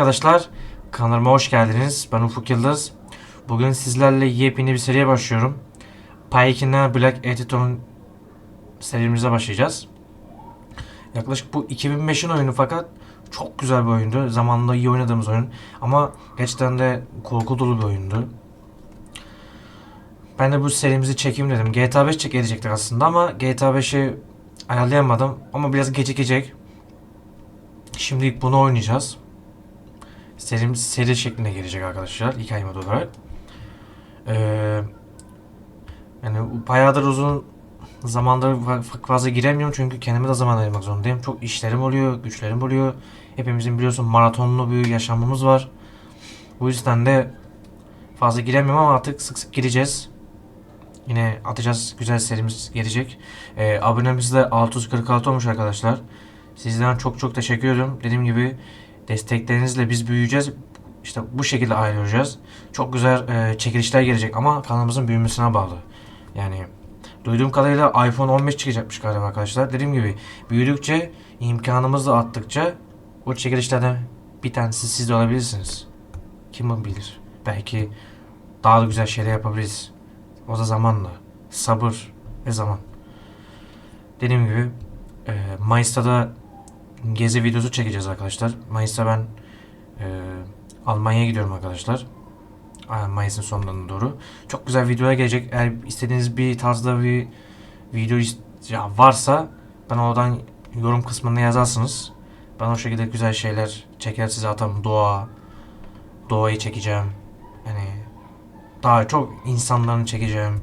arkadaşlar. Kanalıma hoş geldiniz. Ben Ufuk Yıldız. Bugün sizlerle yepyeni bir seriye başlıyorum. Pay 2'den Black Editor'un serimize başlayacağız. Yaklaşık bu 2005'in oyunu fakat çok güzel bir oyundu. Zamanında iyi oynadığımız oyun. Ama gerçekten de korku dolu bir oyundu. Ben de bu serimizi çekeyim dedim. GTA 5 çek edecektik aslında ama GTA 5'i ayarlayamadım. Ama biraz gecikecek. Şimdilik bunu oynayacağız. Serimiz seri şeklinde gelecek arkadaşlar. Hikaye modu olarak. Ee, yani bayağıdır uzun zamandır fa- fazla giremiyorum çünkü kendime de zaman ayırmak zorundayım. Çok işlerim oluyor, güçlerim oluyor. Hepimizin biliyorsun maratonlu bir yaşamımız var. Bu yüzden de fazla giremiyorum ama artık sık sık gireceğiz. Yine atacağız. Güzel serimiz gelecek. Ee, abonemiz de 646 olmuş arkadaşlar. Sizden çok çok teşekkür ediyorum. Dediğim gibi desteklerinizle biz büyüyeceğiz. İşte bu şekilde ayrılacağız. Çok güzel e, çekilişler gelecek ama kanalımızın büyümesine bağlı. Yani duyduğum kadarıyla iPhone 15 çıkacakmış galiba arkadaşlar. Dediğim gibi büyüdükçe imkanımız da arttıkça o çekilişlerden bir tanesi siz de olabilirsiniz. Kim bilir. Belki daha da güzel şeyler yapabiliriz. O da zamanla. Sabır ve zaman. Dediğim gibi e, Mayıs'ta da gezi videosu çekeceğiz arkadaşlar. Mayıs'ta ben e, Almanya'ya gidiyorum arkadaşlar. Mayıs'ın sonlarına doğru. Çok güzel videolar gelecek. Eğer istediğiniz bir tarzda bir video ya varsa ben oradan yorum kısmına yazarsınız. Ben o şekilde güzel şeyler çeker size atarım. Doğa, doğayı çekeceğim. Yani daha çok insanların çekeceğim.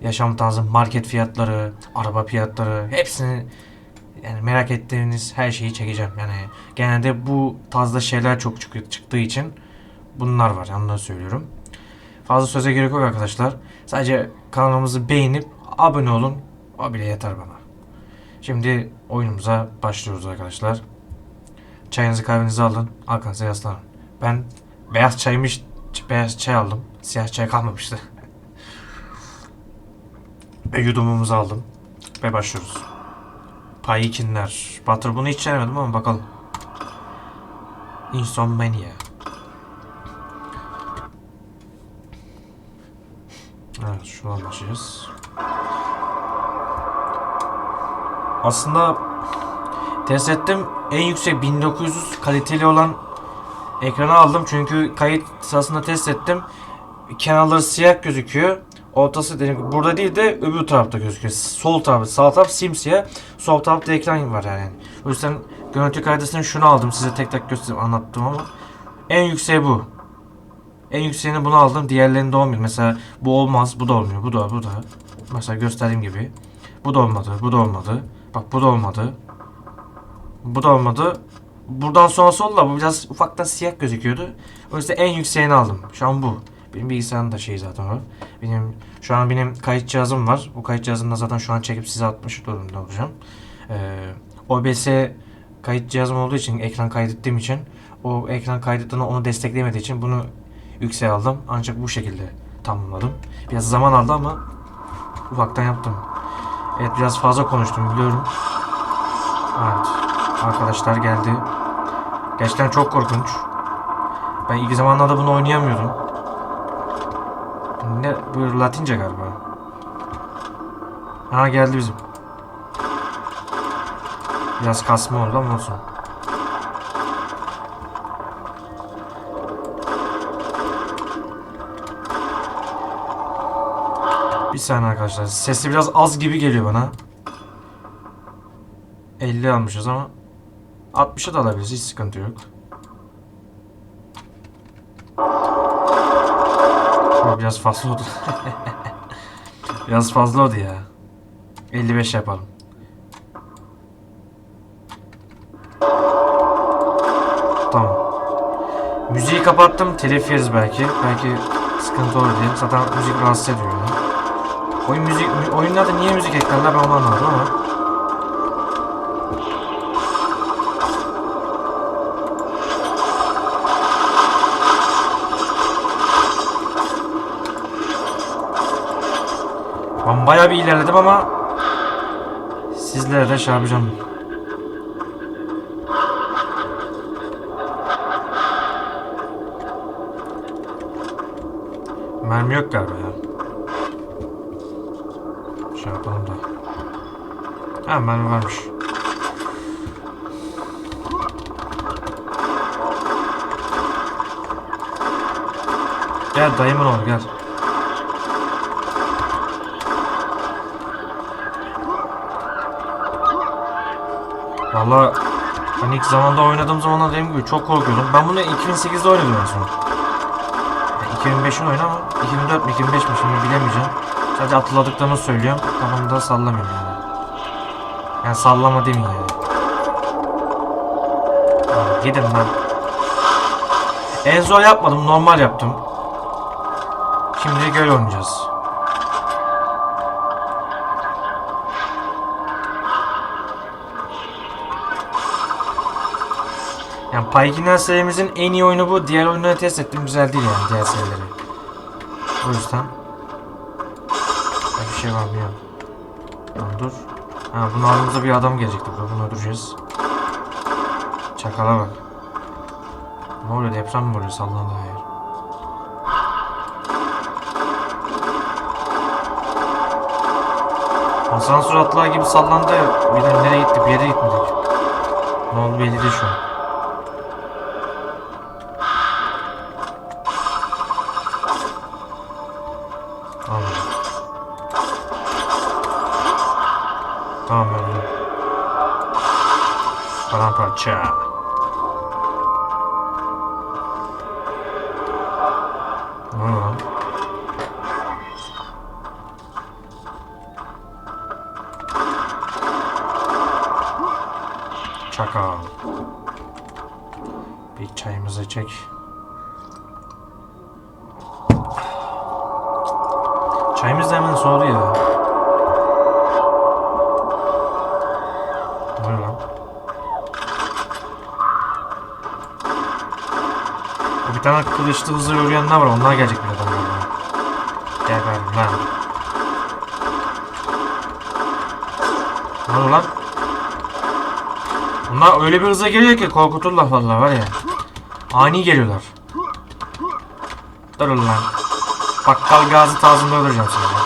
Yaşam tarzı, market fiyatları, araba fiyatları hepsini yani merak ettiğiniz her şeyi çekeceğim. Yani genelde bu tarzda şeyler çok çıkıyor, çıktığı için bunlar var. Onları söylüyorum. Fazla söze gerek yok arkadaşlar. Sadece kanalımızı beğenip abone olun. O bile yeter bana. Şimdi oyunumuza başlıyoruz arkadaşlar. Çayınızı kahvenizi alın. Arkanıza yaslanın. Ben beyaz çaymış beyaz çay aldım. Siyah çay kalmamıştı. Ve yudumumuzu aldım. Ve başlıyoruz. Paykinler. Batır bunu hiç denemedim ama bakalım. Insomnia. Evet şuradan başlayacağız. Aslında test ettim. En yüksek 1900 kaliteli olan ekranı aldım. Çünkü kayıt sırasında test ettim. Kenarları siyah gözüküyor. Ortası burada değil de öbür tarafta gözüküyor. Sol taraf, sağ taraf simsiyah. Sol tarafta ekran var yani. O yüzden görüntü kalitesini şunu aldım. Size tek tek göstereyim anlattım ama. En yükseği bu. En yükseğini bunu aldım. Diğerlerinde olmuyor. Mesela bu olmaz. Bu da olmuyor. Bu da bu da. Mesela gösterdiğim gibi. Bu da olmadı. Bu da olmadı. Bak bu da olmadı. Bu da olmadı. Buradan sonrası oldu da bu biraz ufaktan siyah gözüküyordu. O yüzden en yükseğini aldım. Şu an bu. Benim bilgisayarım da şey zaten o. Benim şu an benim kayıt cihazım var. Bu kayıt cihazında zaten şu an çekip size atmış durumda olacağım. Ee, OBS kayıt cihazım olduğu için ekran kaydettiğim için o ekran kaydettığında onu destekleyemediği için bunu yükseğe aldım. Ancak bu şekilde tamamladım. Biraz zaman aldı ama ufaktan yaptım. Evet biraz fazla konuştum biliyorum. Evet. Arkadaşlar geldi. Gerçekten çok korkunç. Ben ilk zamanlarda bunu oynayamıyordum. Ne bu Latince galiba. Ha geldi bizim. Biraz kasma oldu ama olsun. Bir saniye arkadaşlar. Sesi biraz az gibi geliyor bana. 50 almışız ama 60'a da alabiliriz. Hiç sıkıntı yok. Biraz fazla oldu. biraz fazla oldu ya. 55 yapalım. Tamam. Müziği kapattım. Telif yeriz belki. Belki sıkıntı olur diye. Zaten müzik rahatsız ediyor. Oyun müzik, oyunlarda niye müzik eklerler ben onu anlamadım ama. Ben bayağı bir ilerledim ama sizlere de çarpacağım. Mermi yok galiba ya. Şey yapalım da. Ha mermi varmış. Gel dayımın oğlu gel. Valla ben ilk zamanda oynadığım zamanlar dediğim gibi çok korkuyordum. Ben bunu 2008'de oynadım en son. Yani 2005'in oyunu ama 2004 mi 2005 mi şimdi bilemeyeceğim. Sadece hatırladıklarımı söylüyorum. Kafamda sallamıyorum yani. Yani sallama demeyin yani. Abi gidin lan. En zor yapmadım normal yaptım. Şimdi göl oynayacağız. Payginer serimizin en iyi oyunu bu. Diğer oyunları test ettim. Güzel değil yani diğer serileri. O yüzden. Bir şey var mı yok. Tamam dur. Ha bunun ardımıza bir adam gelecekti. Bunu öldüreceğiz. Çakala bak. Ne oluyor deprem mi oluyor sallandı her yer. Asansör atlar gibi sallandı. Birden nereye gitti bir yere gitmedik. Ne oldu belli değil şu an. Oluyor lan? Çakal. Bir çayımızı çek. Çayımız da hemen soğudu ya. Bir tane kılıçlı hızlı yürüyenler var. Onlar gelecek birazdan galiba. Gel gel lan. Ne oluyor lan? Bunlar öyle bir hıza geliyor ki korkuturlar vallahi var ya. Ani geliyorlar. Durun lan. Bakkal gazi tarzında öldüreceğim seni.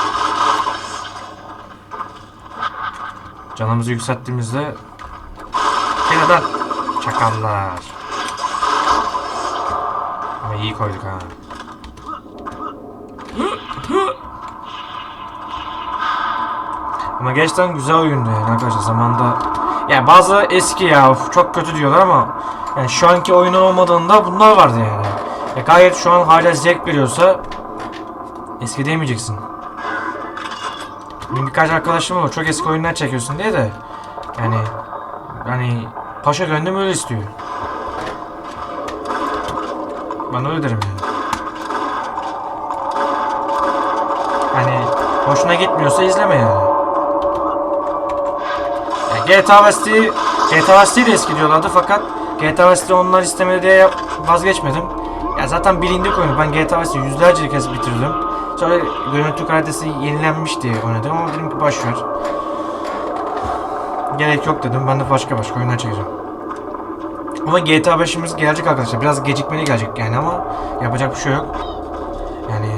Canımızı yükselttiğimizde Gel lan. Çakallar. İyi. Ama gerçekten güzel oyundu yani arkadaşlar zamanda. Ya bazı eski ya çok kötü diyorlar ama yani şu anki oyunun olmadığında bunlar vardı yani. Ya gayet şu an hala zevk veriyorsa eski demeyeceksin. Benim birkaç arkadaşım var çok eski oyunlar çekiyorsun diye de yani hani paşa gönlüm öyle istiyor. Ben öyle derim yani. Hani hoşuna gitmiyorsa izleme yani. Ya GTA Vice City, GTA Vice City de eski diyorlardı fakat GTA Vice City onlar istemedi diye vazgeçmedim. Ya zaten bilindik oyunu. Ben GTA Vice City'yi yüzlerce kez bitirdim. Sonra görüntü kalitesi yenilenmiş diye oynadım ama dedim ki boş ver. Gerek yok dedim. Ben de başka başka oyunlar çekeceğim. Ama GTA 5'imiz gelecek arkadaşlar. Biraz gecikmeli gelecek yani ama yapacak bir şey yok. Yani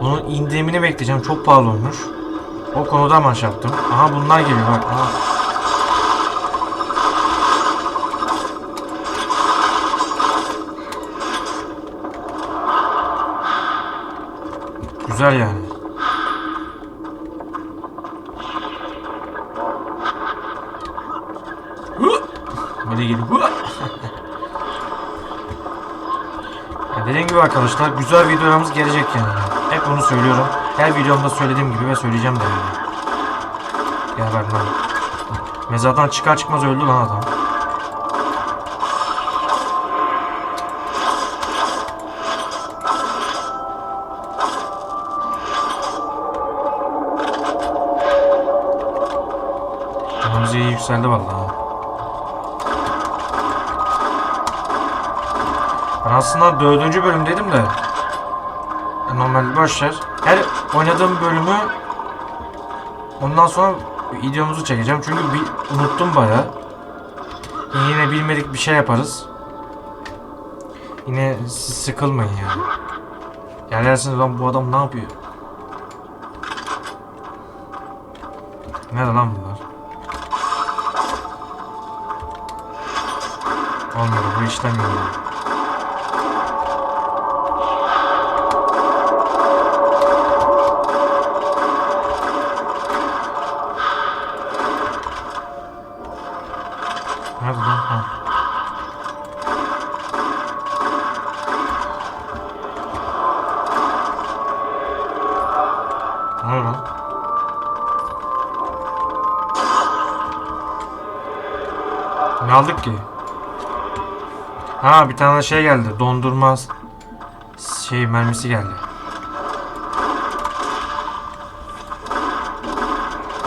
bunun indirimini bekleyeceğim. Çok pahalı olmuş. O konuda amaç yaptım. Aha bunlar geliyor bak. Aha. Güzel yani. Hı! Böyle geliyor. Hı! Ya dediğim gibi arkadaşlar güzel videolarımız gelecek yani. Hep bunu söylüyorum. Her videomda söylediğim gibi ve söyleyeceğim de. Ya ben lan. Mezardan çıkar çıkmaz öldü lan adam. Canımız iyi yükseldi vallahi. Ben aslında dördüncü bölümdeydim de. Ya Normal boşver. Her oynadığım bölümü ondan sonra videomuzu çekeceğim. Çünkü bir, unuttum baya. Yine bilmedik bir şey yaparız. Yine siz sıkılmayın yani. Ya dersiniz lan bu adam ne yapıyor? Nerede lan aldık ki? Ha bir tane şey geldi. Dondurma şey mermisi geldi.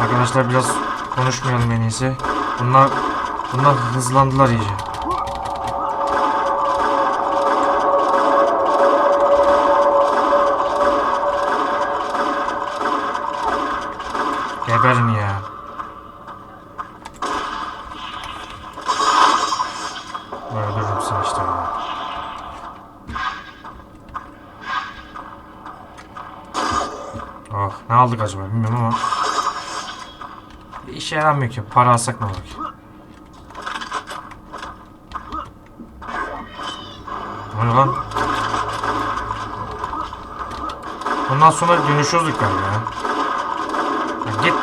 Arkadaşlar biraz konuşmayalım en iyisi. Bunlar bunlar hızlandılar iyice. Geberin ya. Öldürürüm seni işte ya. Oh, ne aldık acaba bilmiyorum ama. Bir işe yaramıyor ki. Para alsak ne olur ki? Lan? Bundan sonra dönüşüyoruz galiba ya. Ya git.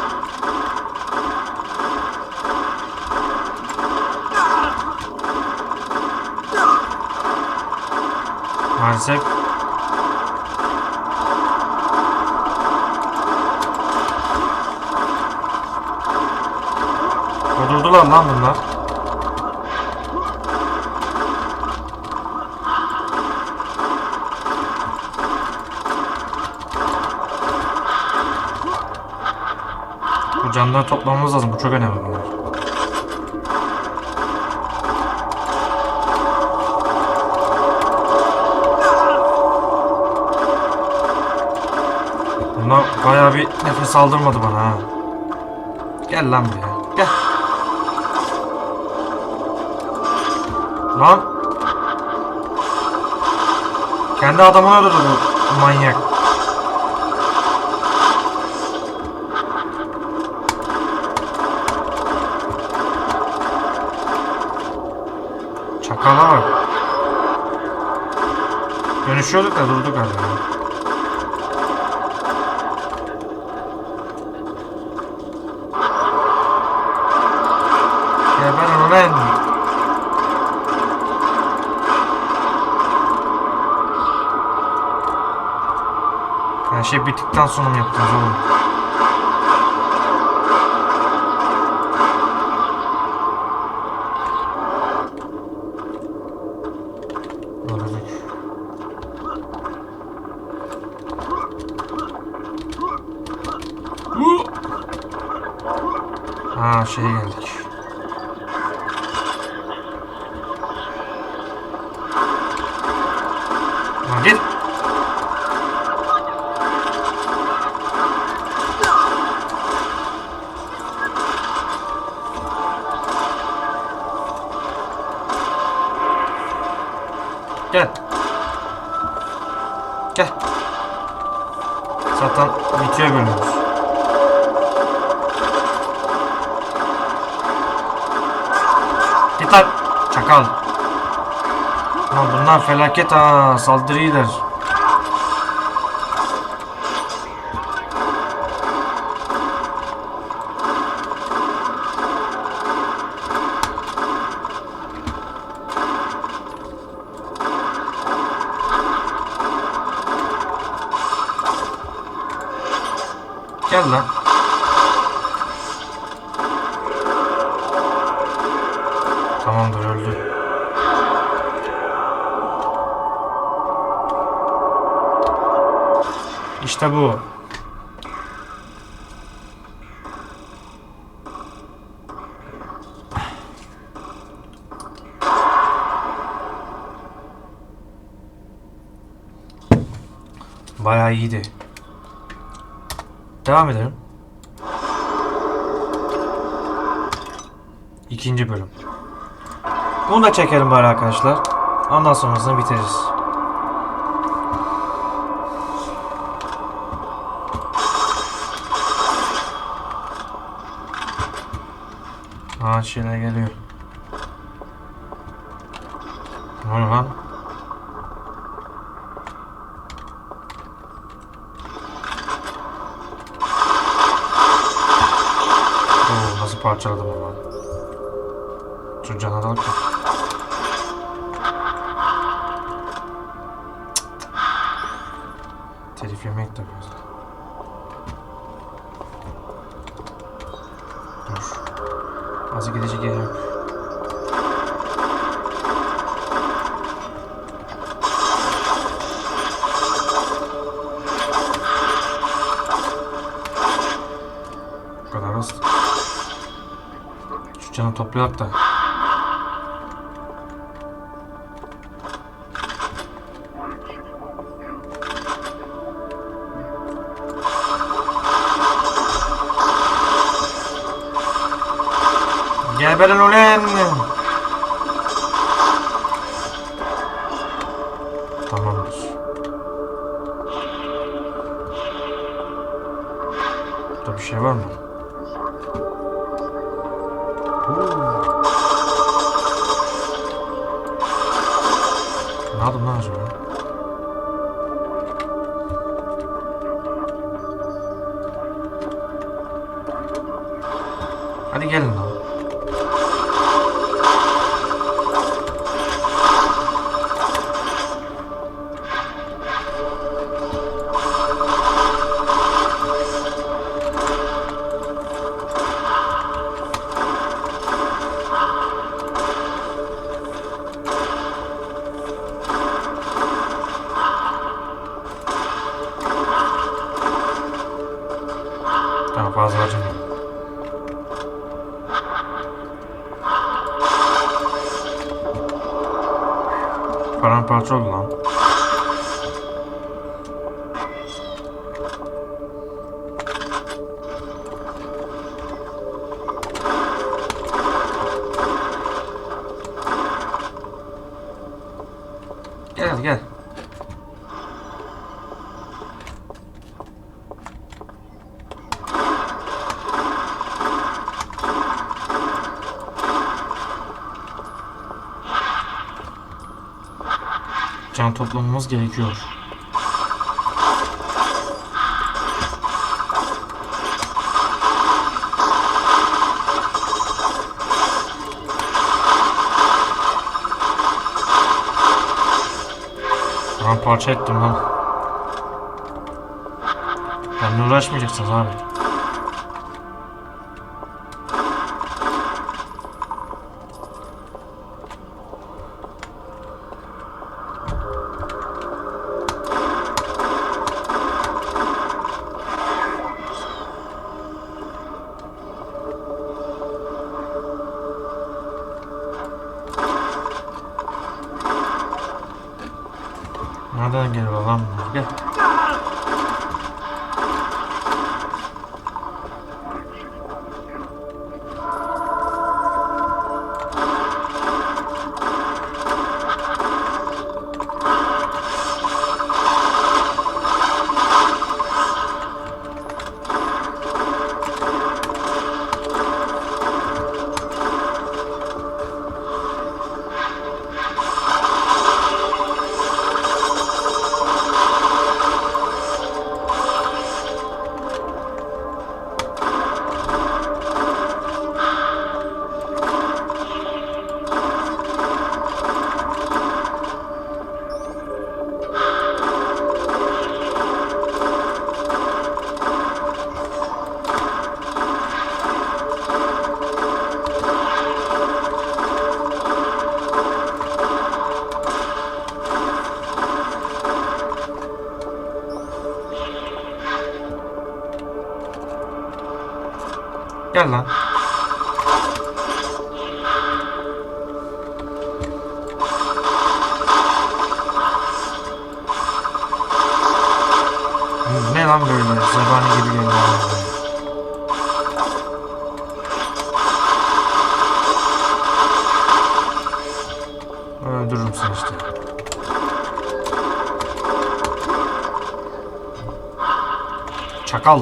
Maalesef Kudurdular lan bunlar. Bu canları toplamamız lazım. Bu çok önemli bunlar. Bunlar bayağı bir nefes aldırmadı bana ha. Gel lan buraya. Gel. Lan. Kendi adamını öldürdü bu manyak. Çakala bak. Dönüşüyorduk da durduk galiba. Geberin ulan. Her şey bittikten sonra mı yaptınız oğlum? Öldürdük. Hu! Ha şeye geldik. Lan git. Bitiyor bölümümüz. Git lan. Çakal. Lan bunlar felaket ha. Saldırıyorlar. Gel lan. Tamamdır öldü. İşte bu. Bayağı iyiydi. Devam edelim. İkinci bölüm. Bunu da çekelim bari arkadaşlar. Ondan sonrasını bitiririz. Aa şeyler geliyor. Ne lan? Parçaladım ama. Şu canavar canı toplayak da. Geberin ulan! Gel gel. Can toplamamız gerekiyor. Lan parça ettim lan. Benimle uğraşmayacaksınız abi. Gel lan. Ne lan böyle? Zebani gibi geliyor. Öldürürüm seni işte. Çakal.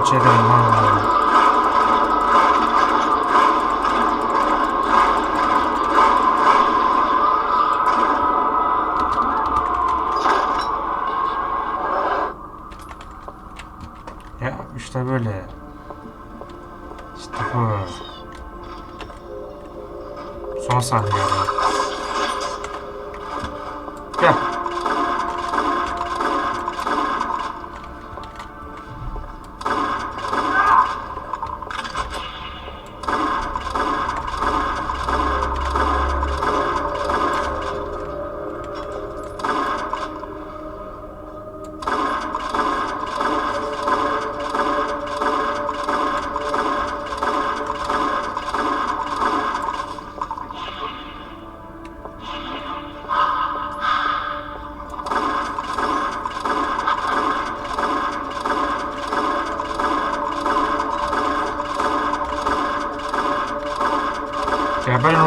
Lan. Ya işte böyle. İşte bu. Son saniye.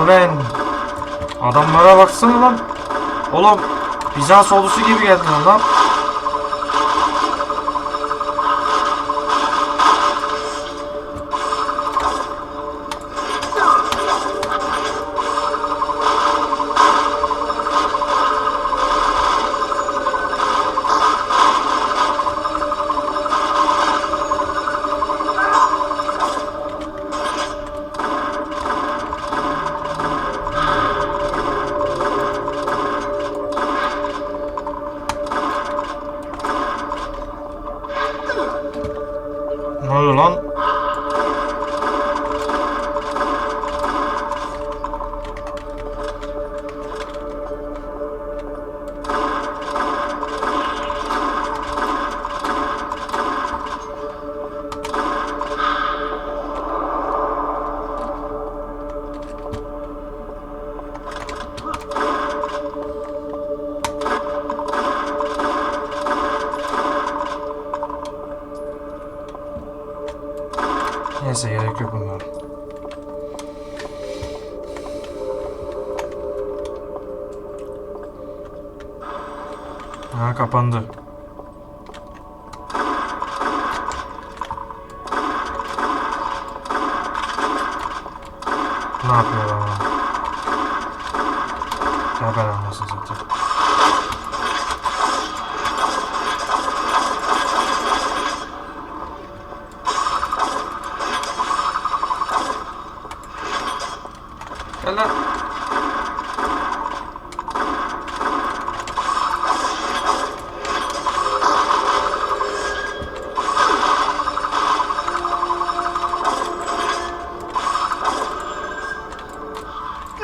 Ulan. Adamlara baksana lan. Oğlum Bizans ordusu gibi geldiler lan. Ne yapıyor o? Ya ben anlasın zaten. Gel lan.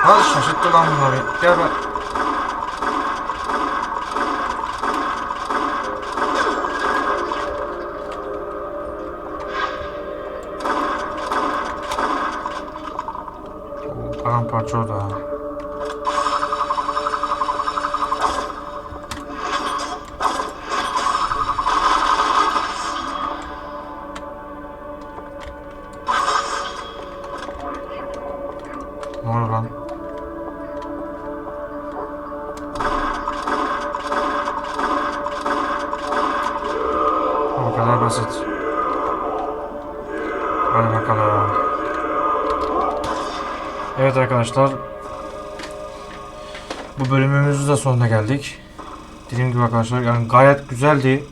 Al şaşırttı lan bunları. Gel bak. Oo, Paramparça oldu ha. Arkadaşlar. Bu bölümümüzün de sonuna geldik. Dediğim gibi arkadaşlar yani gayet güzeldi.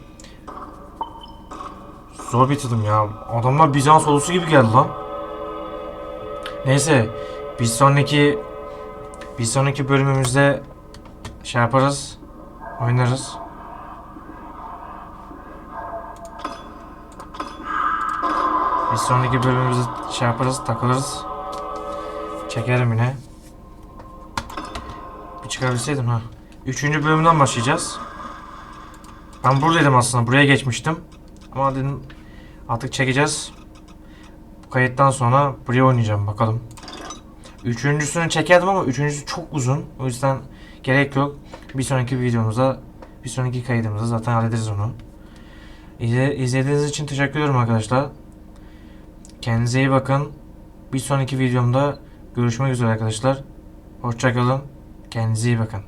Zor bitirdim ya. Adamlar Bizans ordusu gibi geldi lan. Neyse. Bir sonraki bir sonraki bölümümüzde şey yaparız. Oynarız. Bir sonraki bölümümüzde şey yaparız, takılırız. Çekerim yine. Bir çıkabilseydim ha. Üçüncü bölümden başlayacağız. Ben buradaydım aslında. Buraya geçmiştim. Ama dedim artık çekeceğiz. Bu kayıttan sonra buraya oynayacağım bakalım. Üçüncüsünü çekerdim ama üçüncüsü çok uzun. O yüzden gerek yok. Bir sonraki videomuzda, bir sonraki kaydımızda zaten hallederiz onu. İzle, izlediğiniz için teşekkür ederim arkadaşlar. Kendinize iyi bakın. Bir sonraki videomda görüşmek üzere arkadaşlar. Hoşçakalın. Kendinize iyi bakın.